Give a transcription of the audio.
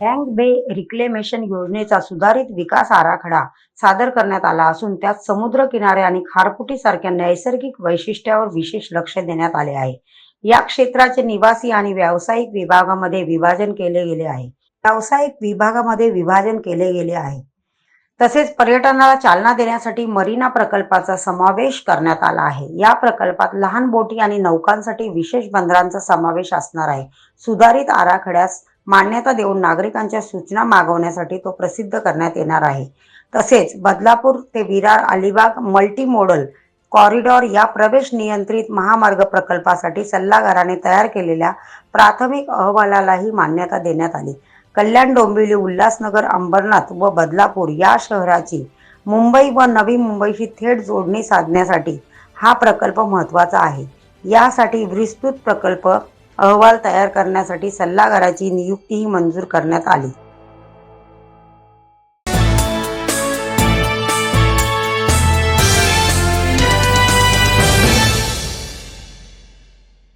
Tank बे reclamation योजनेचा सुधारित विकास आराखडा सादर करण्यात आला असून त्यात समुद्र किनारे आणि खारफुटीसारख्या नैसर्गिक वैशिष्ट्यावर विशेष लक्ष देण्यात आले आहे. या क्षेत्राचे निवासी आणि व्यावसायिक विभागामध्ये विभाजन केले गेले आहे. व्यावसायिक विभागामध्ये विभाजन केले गेले आहे. तसेच पर्यटनाला चालना देण्यासाठी मरीना प्रकल्पाचा समावेश करण्यात आला आहे. या प्रकल्पात लहान बोटी आणि नौकांसाठी विशेष बंदरांचा समावेश असणार आहे. सुधारित आराखड्यास मान्यता देऊन नागरिकांच्या सूचना मागवण्यासाठी तो प्रसिद्ध करण्यात येणार आहे. तसेच बदलापूर ते Virar Alibag multi modal corridor या प्रवेश नियंत्रित महामार्ग प्रकल्पासाठी सल्लागाराने तयार केलेल्या प्राथमिक अहवालालाही मान्यता देण्यात आली. कल्याण डोंबिवली उल्हासनगर अंबरनाथ व बदलापूर या शहराची मुंबई व नवी मुंबईशी थेट जोडणी साधण्यासाठी हा प्रकल्प महत्त्वाचा आहे. यासाठी विस्तृत प्रकल्प अहवाल तयार करण्यासाठी सल्लागाराची नियुक्तीही मंजूर करण्यात आली.